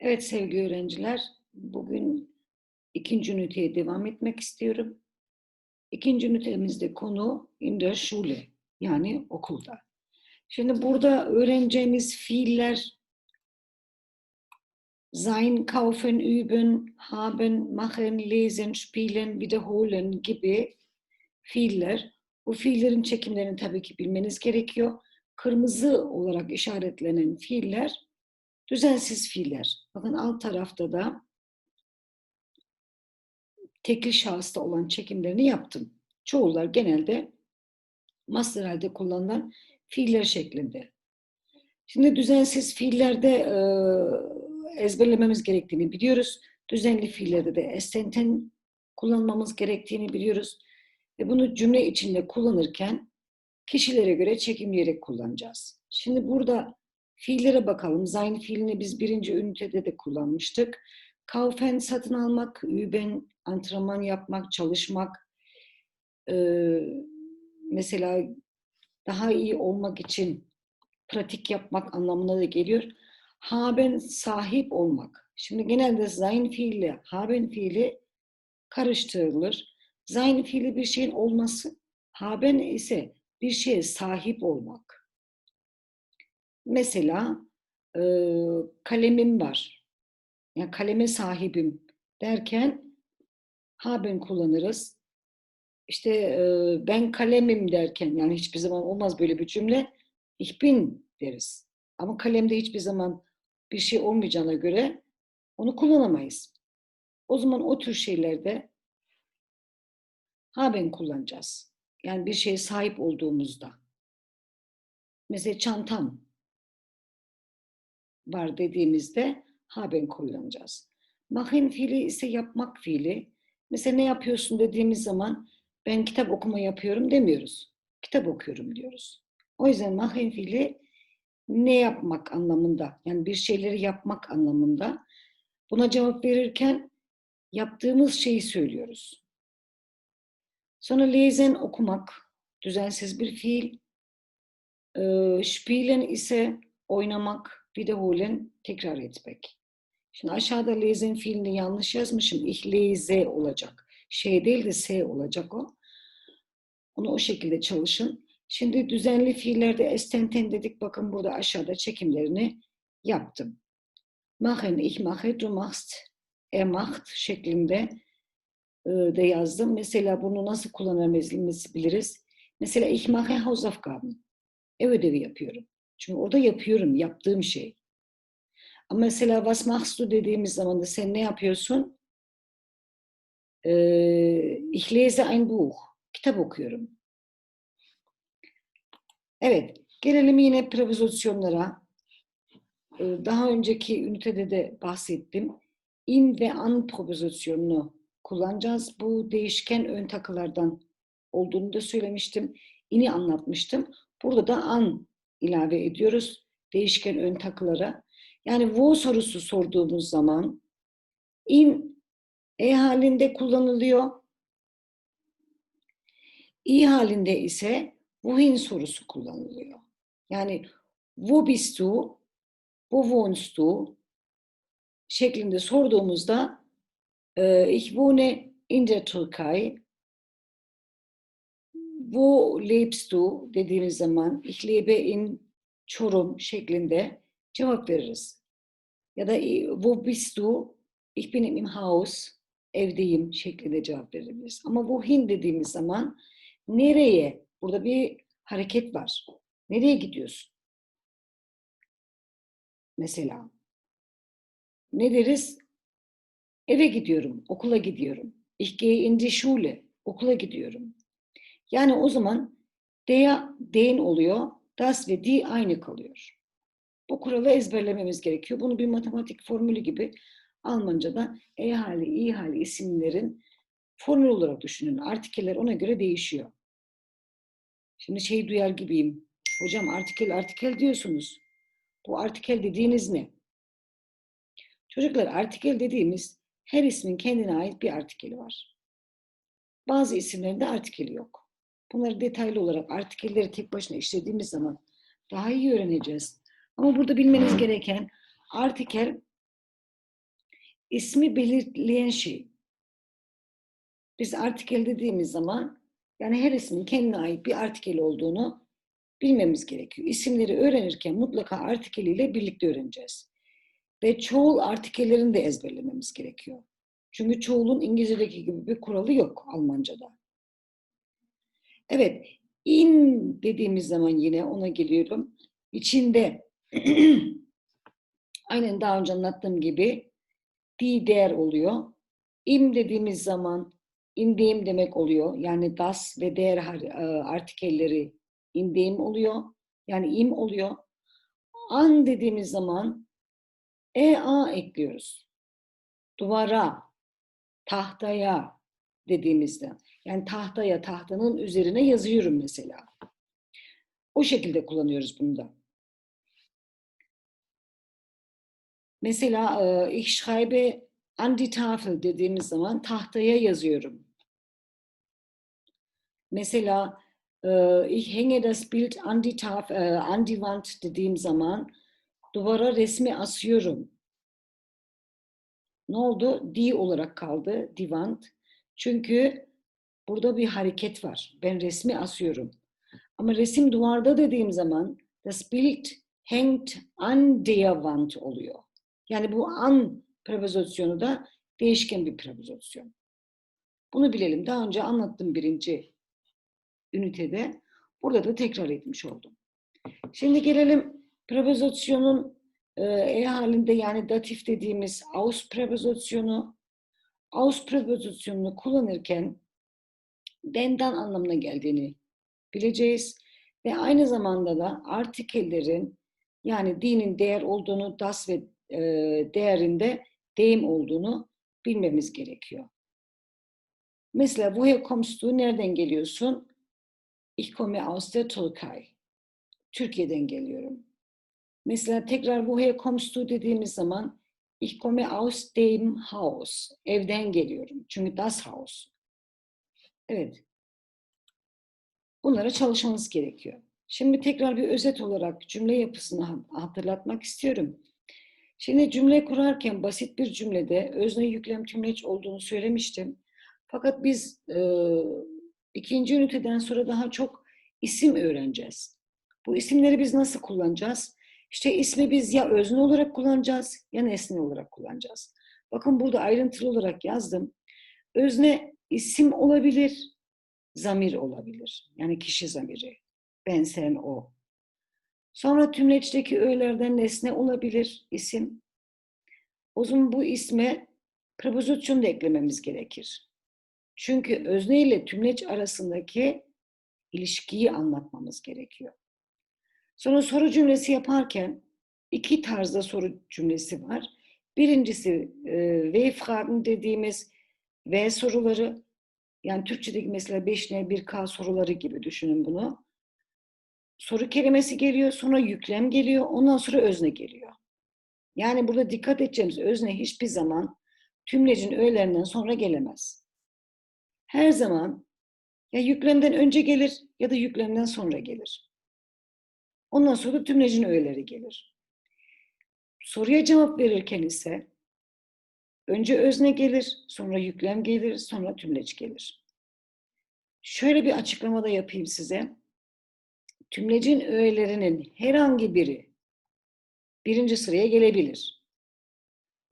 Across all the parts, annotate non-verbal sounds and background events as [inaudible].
Evet sevgili öğrenciler, bugün ikinci üniteye devam etmek istiyorum. İkinci ünitemizde konu in der yani okulda. Şimdi burada öğreneceğimiz fiiller sein, kaufen, üben, haben, machen, lesen, spielen, wiederholen gibi fiiller. Bu fiillerin çekimlerini tabii ki bilmeniz gerekiyor. Kırmızı olarak işaretlenen fiiller Düzensiz fiiller. Bakın alt tarafta da tekil şahısta olan çekimlerini yaptım. Çoğular genelde master halde kullanılan fiiller şeklinde. Şimdi düzensiz fiillerde e, ezberlememiz gerektiğini biliyoruz. Düzenli fiillerde de estenten kullanmamız gerektiğini biliyoruz. Ve bunu cümle içinde kullanırken kişilere göre çekimleyerek kullanacağız. Şimdi burada Fiillere bakalım. Sein fiilini biz birinci ünitede de kullanmıştık. Kaufen satın almak, üben antrenman yapmak, çalışmak. Ee, mesela daha iyi olmak için pratik yapmak anlamına da geliyor. Haben sahip olmak. Şimdi genelde sein fiili, haben fiili karıştırılır. Sein fiili bir şeyin olması, haben ise bir şeye sahip olmak. Mesela e, kalemim var. Yani kaleme sahibim derken haben kullanırız. İşte e, ben kalemim derken yani hiçbir zaman olmaz böyle bir cümle. Ich bin deriz. Ama kalemde hiçbir zaman bir şey olmayacağına göre onu kullanamayız. O zaman o tür şeylerde haben kullanacağız. Yani bir şeye sahip olduğumuzda. Mesela çantam var dediğimizde haben kullanacağız. Machen fiili ise yapmak fiili. Mesela ne yapıyorsun dediğimiz zaman ben kitap okuma yapıyorum demiyoruz. Kitap okuyorum diyoruz. O yüzden machen fiili ne yapmak anlamında yani bir şeyleri yapmak anlamında buna cevap verirken yaptığımız şeyi söylüyoruz. Sonra lesen okumak düzensiz bir fiil. Ee, spielen ise oynamak, wiederholen tekrar etmek. Şimdi aşağıda lesen fiilini yanlış yazmışım. Ich lese olacak. Şey değil de s olacak o. Onu o şekilde çalışın. Şimdi düzenli fiillerde estenten dedik. Bakın burada aşağıda çekimlerini yaptım. Machen, ich mache, du machst, er macht şeklinde de yazdım. Mesela bunu nasıl kullanabiliriz biliriz. Mesela ich mache Hausaufgaben. Ev ödevi yapıyorum. Çünkü orada yapıyorum, yaptığım şey. Ama mesela was machst du dediğimiz zaman da sen ne yapıyorsun? Ee, ich lese ein Buch. Kitap okuyorum. Evet, gelelim yine prepozisyonlara. Ee, daha önceki ünitede de bahsettim. In ve an prepozisyonunu kullanacağız. Bu değişken ön takılardan olduğunu da söylemiştim. İni anlatmıştım. Burada da an ilave ediyoruz değişken ön takılara. Yani wo sorusu sorduğumuz zaman in e halinde kullanılıyor. i halinde ise wohin sorusu kullanılıyor. Yani wo bist du, wo wohnst du şeklinde sorduğumuzda ich wohne in der Türkei, wo lebst du dediğimiz zaman ich lebe in Çorum şeklinde cevap veririz. Ya da wo bist du? Ich bin im Haus, evdeyim şeklinde cevap verebiliriz. Ama wohin dediğimiz zaman nereye? Burada bir hareket var. Nereye gidiyorsun? Mesela ne deriz? Eve gidiyorum, okula gidiyorum. Ich gehe in die Schule, okula gidiyorum. Yani o zaman der, den oluyor, das ve die aynı kalıyor. Bu kuralı ezberlememiz gerekiyor. Bunu bir matematik formülü gibi Almanca'da e hali, i hali isimlerin formül olarak düşünün. Artikeller ona göre değişiyor. Şimdi şey duyar gibiyim. Hocam artikel artikel diyorsunuz. Bu artikel dediğiniz ne? Çocuklar artikel dediğimiz her ismin kendine ait bir artikeli var. Bazı isimlerin de artikeli yok. Bunları detaylı olarak artikelleri tek başına işlediğimiz zaman daha iyi öğreneceğiz. Ama burada bilmeniz gereken artikel ismi belirleyen şey. Biz artikel dediğimiz zaman yani her ismin kendine ait bir artikel olduğunu bilmemiz gerekiyor. İsimleri öğrenirken mutlaka artikeliyle birlikte öğreneceğiz. Ve çoğul artikellerini de ezberlememiz gerekiyor. Çünkü çoğulun İngilizce'deki gibi bir kuralı yok Almanca'da. Evet, in dediğimiz zaman yine ona geliyorum. İçinde [clears throat] aynen daha önce anlattığım gibi die der oluyor. Im dediğimiz zaman in dem demek oluyor. Yani das ve der e, artikelleri in dem oluyor. Yani im oluyor. An dediğimiz zaman ea ekliyoruz. Duvara, tahtaya dediğimizde. Yani tahtaya, tahtanın üzerine yazıyorum mesela. O şekilde kullanıyoruz bunu da. Mesela e, ich schreibe an die Tafel dediğimiz zaman tahtaya yazıyorum. Mesela e, ich hänge das Bild an die Tafel, e, an die Wand dediğim zaman duvara resmi asıyorum. Ne oldu? Die olarak kaldı, die Wand. Çünkü burada bir hareket var. Ben resmi asıyorum. Ama resim duvarda dediğim zaman das Bild hängt an der Wand oluyor. Yani bu an prepozisyonu da değişken bir prepozisyon. Bunu bilelim. Daha önce anlattım birinci ünitede. Burada da tekrar etmiş oldum. Şimdi gelelim prepozisyonun e, e halinde yani datif dediğimiz aus prepozisyonu. Aus prepozisyonunu kullanırken benden anlamına geldiğini bileceğiz. Ve aynı zamanda da artikellerin yani dinin değer olduğunu, das ve e, değerinde deyim olduğunu bilmemiz gerekiyor. Mesela woher kommst? Nereden geliyorsun? Ich komme aus der Türkei. Türkiye'den geliyorum. Mesela tekrar woher kommst dediğimiz zaman ich komme aus dem Haus. Evden geliyorum. Çünkü das Haus. Evet. Bunlara çalışmamız gerekiyor. Şimdi tekrar bir özet olarak cümle yapısını hatırlatmak istiyorum. Şimdi cümle kurarken basit bir cümlede özne yüklem tümleç olduğunu söylemiştim. Fakat biz e, ikinci üniteden sonra daha çok isim öğreneceğiz. Bu isimleri biz nasıl kullanacağız? İşte ismi biz ya özne olarak kullanacağız ya nesne olarak kullanacağız. Bakın burada ayrıntılı olarak yazdım. Özne isim olabilir, zamir olabilir. Yani kişi zamiri. Ben, sen, o. Sonra tümleçteki öğelerden nesne olabilir isim. O zaman bu isme prepozisyon da eklememiz gerekir. Çünkü özne ile tümleç arasındaki ilişkiyi anlatmamız gerekiyor. Sonra soru cümlesi yaparken iki tarzda soru cümlesi var. Birincisi e, V-Fragen dediğimiz V soruları. Yani Türkçedeki mesela 5N 1K soruları gibi düşünün bunu. Soru kelimesi geliyor, sonra yüklem geliyor, ondan sonra özne geliyor. Yani burada dikkat edeceğimiz özne hiçbir zaman tümlecin öğelerinden sonra gelemez. Her zaman ya yüklemden önce gelir ya da yüklemden sonra gelir. Ondan sonra tümlecin öğeleri gelir. Soruya cevap verirken ise önce özne gelir, sonra yüklem gelir, sonra tümleç gelir. Şöyle bir açıklamada yapayım size. Tümlecin öğelerinin herhangi biri birinci sıraya gelebilir.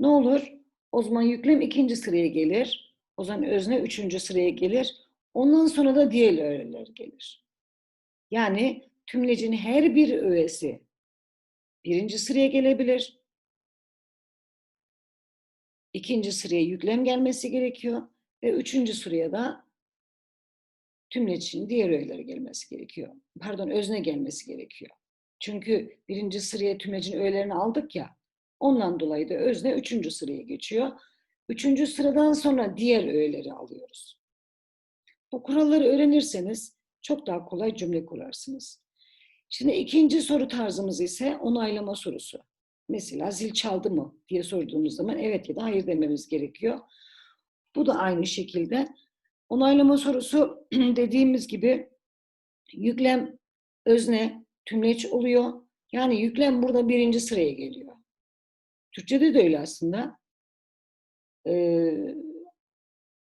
Ne olur? O zaman yüklem ikinci sıraya gelir. O zaman özne üçüncü sıraya gelir. Ondan sonra da diğer öğeler gelir. Yani tümlecin her bir öğesi birinci sıraya gelebilir. İkinci sıraya yüklem gelmesi gerekiyor. Ve üçüncü sıraya da tümlecin diğer öğeleri gelmesi gerekiyor. Pardon özne gelmesi gerekiyor. Çünkü birinci sıraya tümlecin öğelerini aldık ya. Ondan dolayı da özne üçüncü sıraya geçiyor. Üçüncü sıradan sonra diğer öğeleri alıyoruz. Bu kuralları öğrenirseniz çok daha kolay cümle kurarsınız. Şimdi ikinci soru tarzımız ise onaylama sorusu. Mesela zil çaldı mı diye sorduğumuz zaman evet ya da hayır dememiz gerekiyor. Bu da aynı şekilde onaylama sorusu [clears throat] dediğimiz gibi yüklem özne tümleç oluyor. Yani yüklem burada birinci sıraya geliyor. Türkçede de öyle aslında. Ee,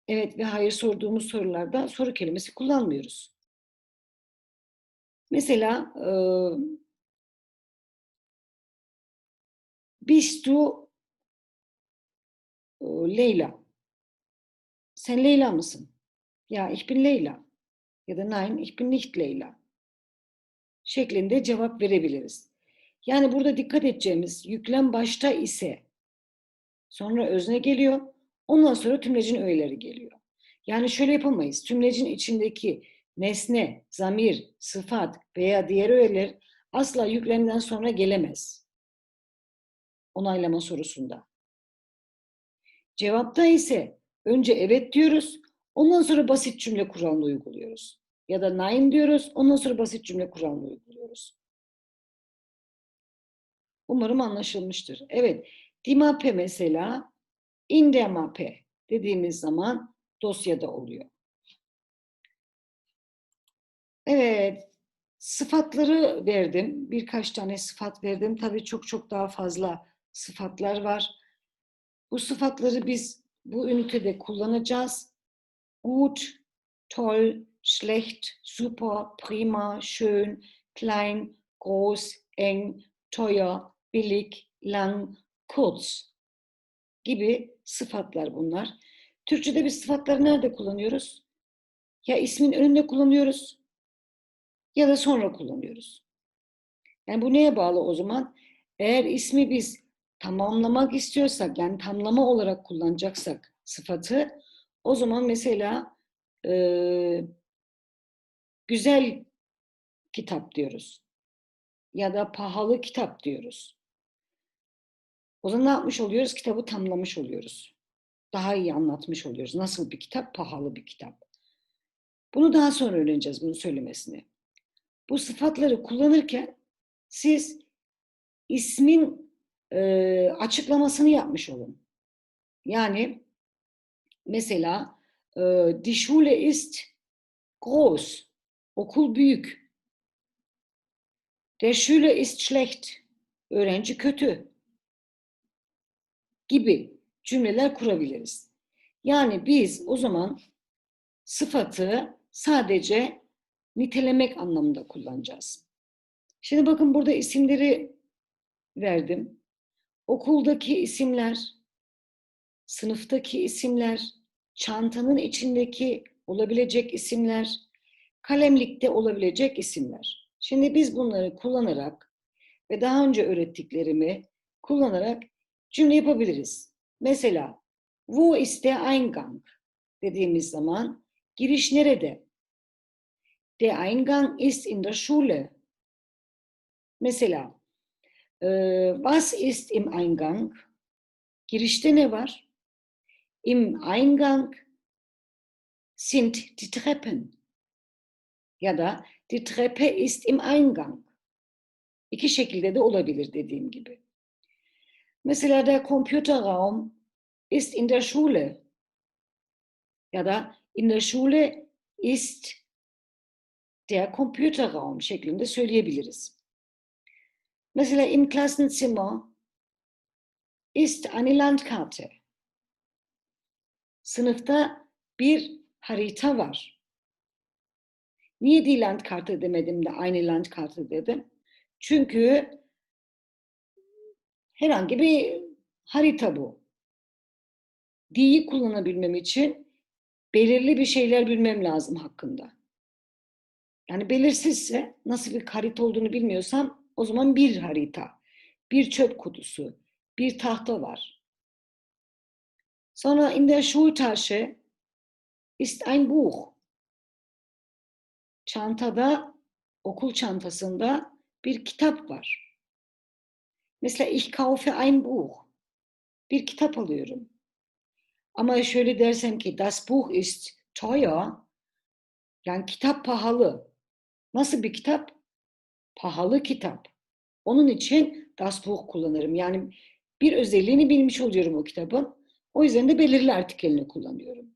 evet ve hayır sorduğumuz sorularda soru kelimesi kullanmıyoruz. Mesela e, bist du e, Leyla? Sen Leyla mısın? Ya ich bin Leyla. Ya da nein, ich bin nicht Leyla. Şeklinde cevap verebiliriz. Yani burada dikkat edeceğimiz yüklem başta ise sonra özne geliyor. Ondan sonra tümlecin öğeleri geliyor. Yani şöyle yapamayız. Tümlecin içindeki nesne, zamir, sıfat veya diğer öğeler asla yüklemden sonra gelemez. Onaylama sorusunda. Cevapta ise önce evet diyoruz, ondan sonra basit cümle kuralını uyguluyoruz. Ya da nein diyoruz, ondan sonra basit cümle kuralını uyguluyoruz. Umarım anlaşılmıştır. Evet, die Mappe mesela in der Mappe dediğimiz zaman dosyada oluyor. Evet, sıfatları verdim. Birkaç tane sıfat verdim. Tabii çok çok daha fazla sıfatlar var. Bu sıfatları biz bu ünitede kullanacağız. Gut, toll, schlecht, super, prima, schön, klein, groß, eng, teuer, billig, lang, kurz gibi sıfatlar bunlar. Türkçe'de biz sıfatları nerede kullanıyoruz? Ya ismin önünde kullanıyoruz ya da sonra kullanıyoruz. Yani bu neye bağlı o zaman? Eğer ismi biz tamamlamak istiyorsak, yani tamlama olarak kullanacaksak sıfatı, o zaman mesela e, güzel kitap diyoruz. Ya da pahalı kitap diyoruz. O zaman ne yapmış oluyoruz? Kitabı tamlamış oluyoruz. Daha iyi anlatmış oluyoruz. Nasıl bir kitap? Pahalı bir kitap. Bunu daha sonra öğreneceğiz, bunu söylemesini. Bu sıfatları kullanırken siz ismin e, açıklamasını yapmış olun. Yani mesela e, die Schule ist groß. Okul büyük. Der Schüler ist schlecht. Öğrenci kötü. Gibi cümleler kurabiliriz. Yani biz o zaman sıfatı sadece nitelemek anlamında kullanacağız. Şimdi bakın burada isimleri verdim. Okuldaki isimler, sınıftaki isimler, çantanın içindeki olabilecek isimler, kalemlikte olabilecek isimler. Şimdi biz bunları kullanarak ve daha önce öğrettiklerimi kullanarak cümle yapabiliriz. Mesela wo ist der Eingang dediğimiz zaman giriş nerede? Der Eingang ist in der Schule. Mesela was ist im Eingang? Girişte ne? Im Eingang sind die Treppen. Ya da die Treppe ist im Eingang. İki şekilde de olabilir dediğim gibi. Mesela der Computerraum ist in der Schule. Ya da in der Schule ist der Computerraum şeklinde söyleyebiliriz. Mesela im Klassenzimmer ist eine Landkarte. Sınıfta bir harita var. Niye die Landkarte demedim de aynı Landkarte dedim? Çünkü herhangi bir harita bu. Di'yi kullanabilmem için belirli bir şeyler bilmem lazım hakkında. Yani belirsizse nasıl bir harita olduğunu bilmiyorsam o zaman bir harita, bir çöp kutusu, bir tahta var. Sonra in der Schultasche ist ein Buch. Çantada, okul çantasında bir kitap var. Mesela ich kaufe ein Buch. Bir kitap alıyorum. Ama şöyle dersem ki das Buch ist teuer. Yani kitap pahalı. Nasıl bir kitap? Pahalı kitap. Onun için das Buch kullanırım. Yani bir özelliğini bilmiş oluyorum o kitabın. O yüzden de belirli artikelini kullanıyorum.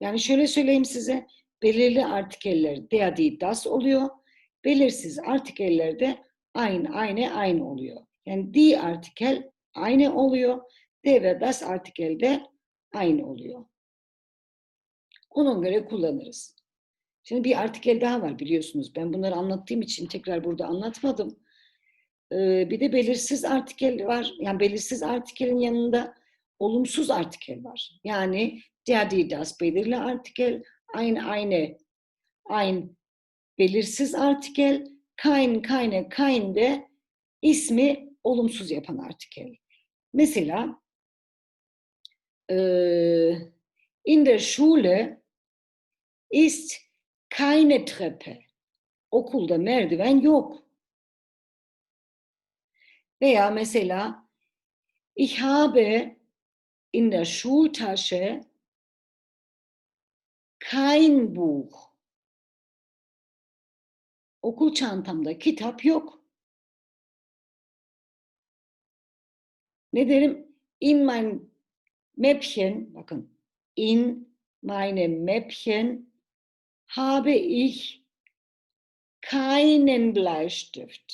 Yani şöyle söyleyeyim size, belirli artikeller der, das oluyor. Belirsiz artikellerde aynı, aynı, aynı oluyor. Yani die artikel aynı oluyor. De ve das artikelde aynı oluyor. Ona göre kullanırız. Şimdi bir artikel daha var biliyorsunuz. Ben bunları anlattığım için tekrar burada anlatmadım. Ee, bir de belirsiz artikel var. Yani belirsiz artikelin yanında olumsuz artikel var. Yani der, die, belirli artikel, ein, eine, ein belirsiz artikel, kein, keine, kein de ismi olumsuz yapan artikel. Mesela äh, in der Schule ist keine Treppe. Okulda merdiven yok. Veya mesela ich habe in der Schultasche kein Buch. Okul çantamda kitap yok. Ne derim? In mein Mäppchen, bakın, in meinem Mäppchen habe ich keinen Bleistift.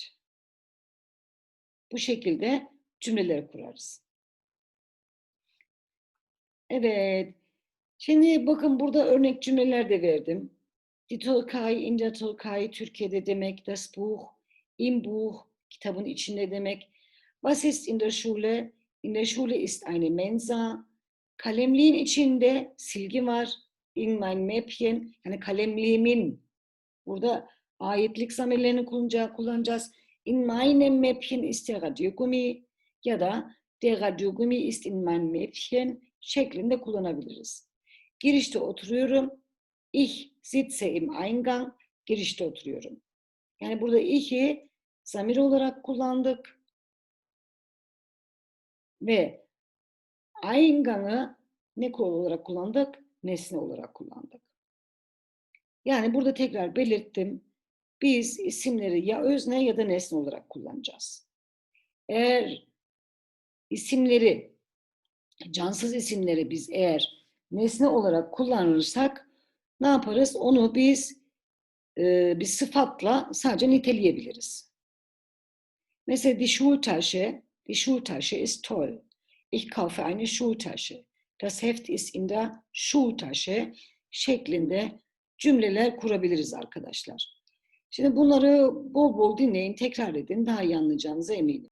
Bu şekilde cümleleri kurarız. Evet. Şimdi bakın burada örnek cümleler de verdim. Die Türkei, in der Türkei, Türkiye'de demek, das Buch, im Buch, kitabın içinde demek. Was ist in der Schule? In der Schule ist eine Mensa. Kalemliğin içinde silgi var. In mein Mäppchen, yani kalemliğimin. Burada ayetlik zamirlerini kullanacağız. In meinem Mäppchen ist der Radiogummi ya da der Radiogummi ist in meinem Mäppchen şeklinde kullanabiliriz. Girişte oturuyorum. Ich sitze im Eingang. Girişte oturuyorum. Yani burada ih'i zamir olarak kullandık. Ve Eingang'ı ne olarak kullandık? Nesne olarak kullandık. Yani burada tekrar belirttim. Biz isimleri ya özne ya da nesne olarak kullanacağız. Eğer isimleri, cansız isimleri biz eğer nesne olarak kullanırsak ne yaparız? Onu biz e, bir sıfatla sadece niteleyebiliriz. Mesela die Schultasche, die Schultasche ist toll. Ich kaufe eine Schultasche. Das Heft ist in der Schultasche şeklinde cümleler kurabiliriz arkadaşlar. Şimdi bunları bol bol dinleyin, tekrar edin. Daha iyi anlayacağınıza eminim.